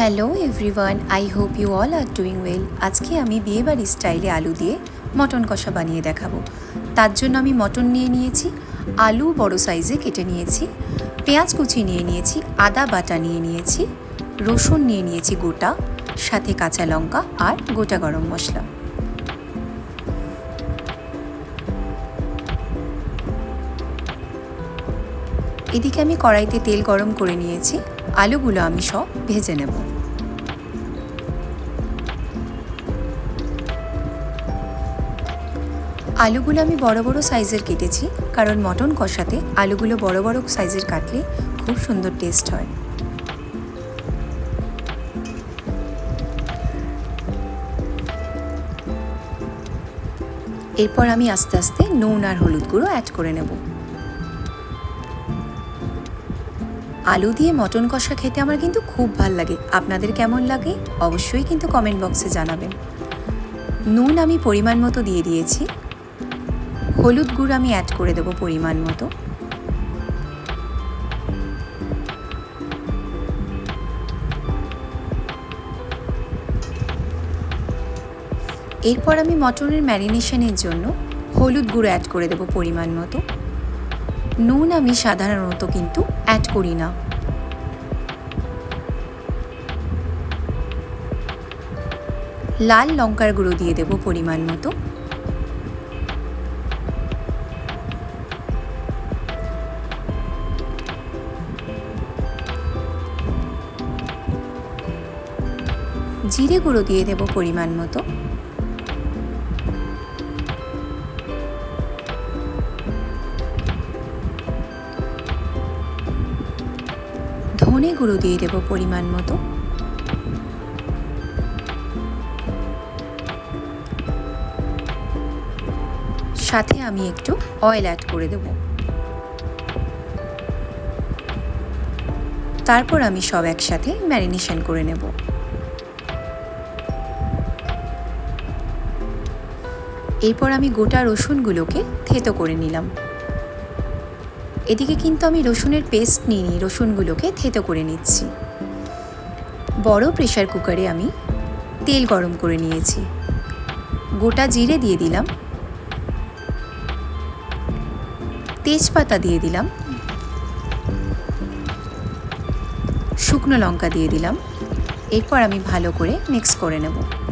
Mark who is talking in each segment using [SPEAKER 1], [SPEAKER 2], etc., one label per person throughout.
[SPEAKER 1] Hello everyone I hope you all are doing well আজকে আমি বিয়েবাড়ি স্টাইলে আলু দিয়ে মটন কষা বানিয়ে দেখাবো। তার জন্য আমি মটন নিয়ে নিয়েছি, আলু বড় সাইজে কেটে নিয়েছি, পেঁয়াজ কুচি নিয়ে নিয়েছি, আদা বাটা নিয়ে নিয়েছি, রসুন নিয়ে নিয়েছি গোটা, সাথে কাঁচা লঙ্কা আর গোটা গরম মশলা। এদিকে আমি কড়াইতে তেল গরম করে নিয়েছি, আলুগুলো আমি সব ভেজে নেব। আলুগুলো আমি বড় বড় সাইজের কেটেছি, কারণ মটন কষাতে আলুগুলো বড় বড় সাইজের কাটলে খুব সুন্দর টেস্ট হয়। এরপর আমি আস্তে আস্তে নুন আর হলুদ গুঁড়ো অ্যাড করে নেব। আলু দিয়ে মটন কষা খেতে আমার কিন্তু খুব ভালো লাগে। আপনাদের কেমন লাগে? অবশ্যই কিন্তু কমেন্ট বক্সে জানাবেন। নুন আমি পরিমাণ মতো দিয়ে দিয়েছি। হলুদ গুঁড়ো আমি অ্যাড করে দেবো পরিমাণ মতো। এরপর আমি মটনের ম্যারিনেশনের জন্য হলুদ গুঁড়ো অ্যাড করে দেবো পরিমাণ মতো। নুন আমি সাধারণত কিন্তু অ্যাড করি না। লাল লঙ্কার গুঁড়ো দিয়ে দেব পরিমাণ মতো। জিরে গুঁড়ো দিয়ে দেব পরিমাণ মতো। ধনে গুঁড়ো দিয়ে দেব পরিমাণ মতো। সাথে আমি একটু অয়েল অ্যাড করে দেব। তারপর আমি সব একসাথে ম্যারিনেশন করে নেব। এরপর আমি গোটা রসুনগুলোকে থেতো করে নিলাম। এদিকে কিন্তু আমি রসুনের পেস্ট নিয়ে নিই, রসুনগুলোকে থেতো করে নিচ্ছি। বড় প্রেশার কুকারে আমি তেল গরম করে নিয়েছি। গোটা জিরে দিয়ে দিলাম। তেজপাতা দিয়ে দিলাম। শুকনো লঙ্কা দিয়ে দিলাম। এরপর আমি ভালো করে মিক্স করে নেব।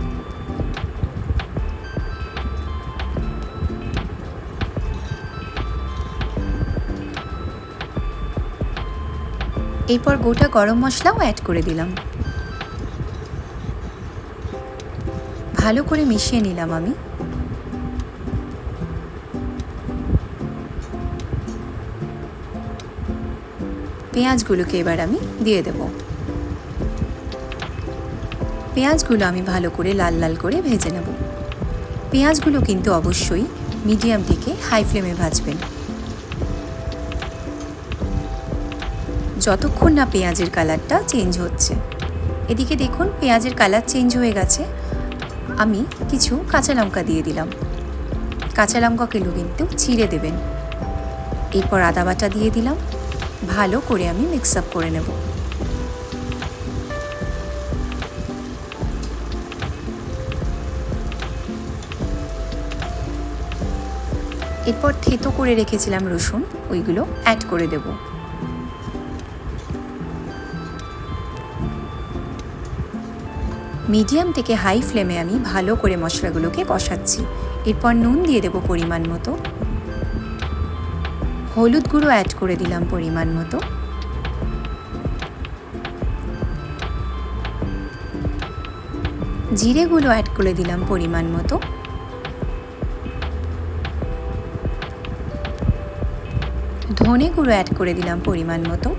[SPEAKER 1] এরপর গোটা গরম মশলাও অ্যাড করে দিলাম। ভালো করে মিশিয়ে নিলাম আমি। পেঁয়াজগুলোকে এবার আমি দিয়ে দেব। পেঁয়াজগুলো আমি ভালো করে লাল লাল করে ভেজে নেব। পেঁয়াজগুলো কিন্তু অবশ্যই মিডিয়াম থেকে হাই ফ্লেমে ভাজবেন। যতক্ষণ না পেঁয়াজের কালারটা চেঞ্জ হচ্ছে। এদিকে দেখুন, পেঁয়াজের কালার চেঞ্জ হয়ে গেছে। আমি কিছু কাঁচা লঙ্কা দিয়ে দিলাম। কাঁচা লঙ্কাগুলো কিন্তু চিড়ে দেবেন। এরপর আদা বাটা দিয়ে দিলাম। ভালো করে আমি মিক্স আপ করে নেব। এরপর থেতো করে রেখেছিলাম রসুন, ওইগুলো অ্যাড করে দেবো। মিডিয়াম থেকে হাই ফ্লেমে আমি ভালো করে মশলাগুলোকে কষাচ্ছি। এরপর নুন দিয়ে দেবো পরিমাণ মতো। হলুদ গুঁড়ো অ্যাড করে দিলাম পরিমাণ মতো। জিরেগুলো অ্যাড করে দিলাম পরিমাণ মতো। ধনে গুঁড়ো অ্যাড করে দিলাম পরিমাণ মতো।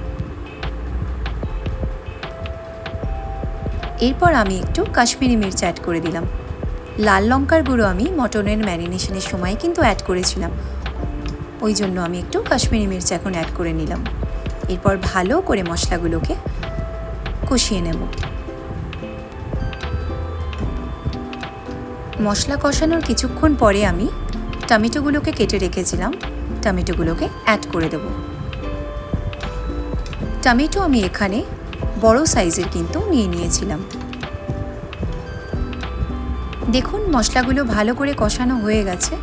[SPEAKER 1] এরপর আমি একটু কাশ্মীরি মির্চ অ্যাড করে দিলাম। লাল লঙ্কার গুঁড়ো আমি মটনের ম্যারিনেশনের সময় কিন্তু অ্যাড করেছিলাম। ওই জন্য আমি একটু কাশ্মীরি মির্চ এখন অ্যাড করে নিলাম। এরপর ভালো করে মশলাগুলোকে কষিয়ে নেব। মশলা কষানোর কিছুক্ষণ পরে আমি টমেটোগুলোকে কেটে রেখেছিলাম। টমেটোগুলোকে অ্যাড করে দেব। টমেটো আমি এখানে বড় সাইজের কিন্তু নিয়ে নিয়েছিলাম। দেখুন, মশলাগুলো ভালো করে কষানো হয়ে গেছে।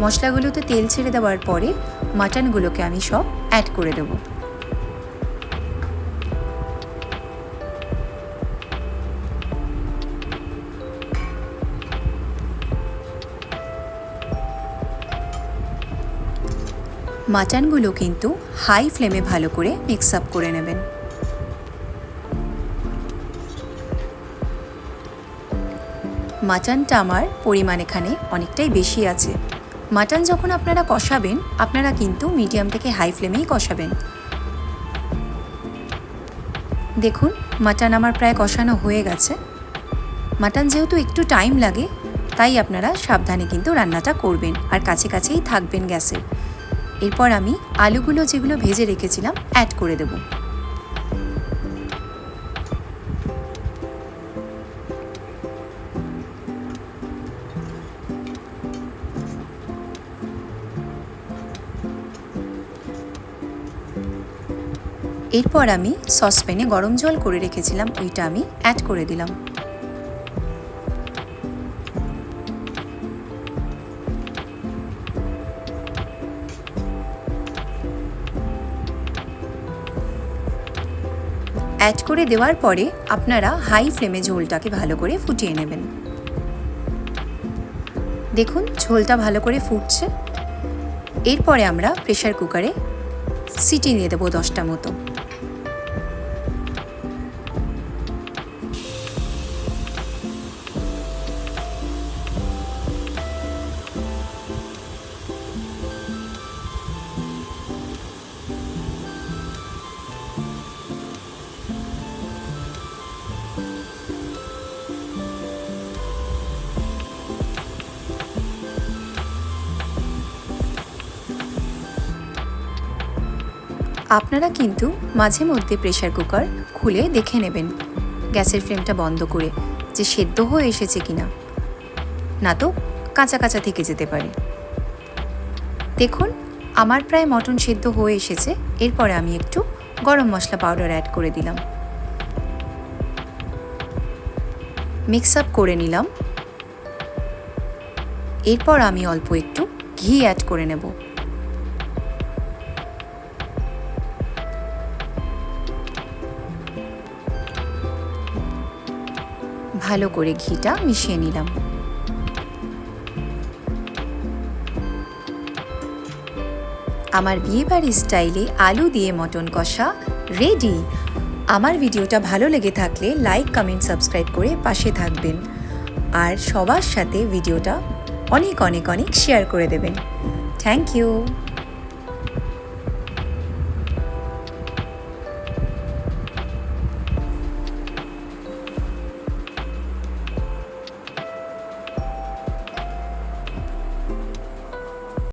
[SPEAKER 1] মশলাগুলোতে তেল ছেড়ে দেওয়ার পরে মাটনগুলোকে আমি সব অ্যাড করে দেবো। মাটনগুলো কিন্তু হাই ফ্লেমে ভালো করে মিক্স আপ করে নেবেন। মাটনটা আমার পরিমাণ এখানে অনেকটাই বেশি আছে। মাটন যখন আপনারা কষাবেন, আপনারা কিন্তু মিডিয়াম থেকে হাই ফ্লেমেই কষাবেন। দেখুন, মাটন আমার প্রায় কষানো হয়ে গেছে। মাটন যেহেতু একটু টাইম লাগে, তাই আপনারা সাবধানে কিন্তু রান্নাটা করবেন আর কাছে কাছেই থাকবেন গ্যাসে। এরপর আমি আলুগুলো যেগুলো ভেজে রেখেছিলাম অ্যাড করে দেব। এরপর আমি সসপ্যানে গরম জল করে রেখেছিলাম, ওইটা আমি অ্যাড করে দিলাম। অ্যাড করে দেওয়ার পরে আপনারা হাই ফ্লেমে ঝোলটাকে ভালো করে ফুটিয়ে নেবেন। দেখুন, ঝোলটা ভালো করে ফুটছে। এরপরে আমরা প্রেশার কুকারে সিটি নিয়ে দেবো দশটা মতো। আপনারা কিন্তু মাঝে মধ্যে প্রেশার কুকার খুলে দেখে নেবেন। গ্যাসের ফ্লেমটা বন্ধ করে যে সেদ্ধ হয়ে এসেছে কিনা। না তো, কাঁচা কাঁচা থেকে যেতে পারে। দেখুন, আমার প্রায় মটন সেদ্ধ হয়ে এসেছে। এরপরে আমি একটু গরম মশলা পাউডার অ্যাড করে দিলাম। মিক্স আপ করে নিলাম। এরপর আমি অল্প একটু ঘি অ্যাড করে নেব। ভালো করে ঘিটা মিশিয়ে নিলাম। আমার বিয়েবাড়ির স্টাইলে আলু দিয়ে মটন কষা রেডি আমার ভিডিওটা ভালো লেগে থাকলে লাইক কমেন্ট সাবস্ক্রাইব করে পাশে থাকবেন। আর সবার সাথে ভিডিওটা অনেক অনেক অনেক শেয়ার করে দেবেন। Thank you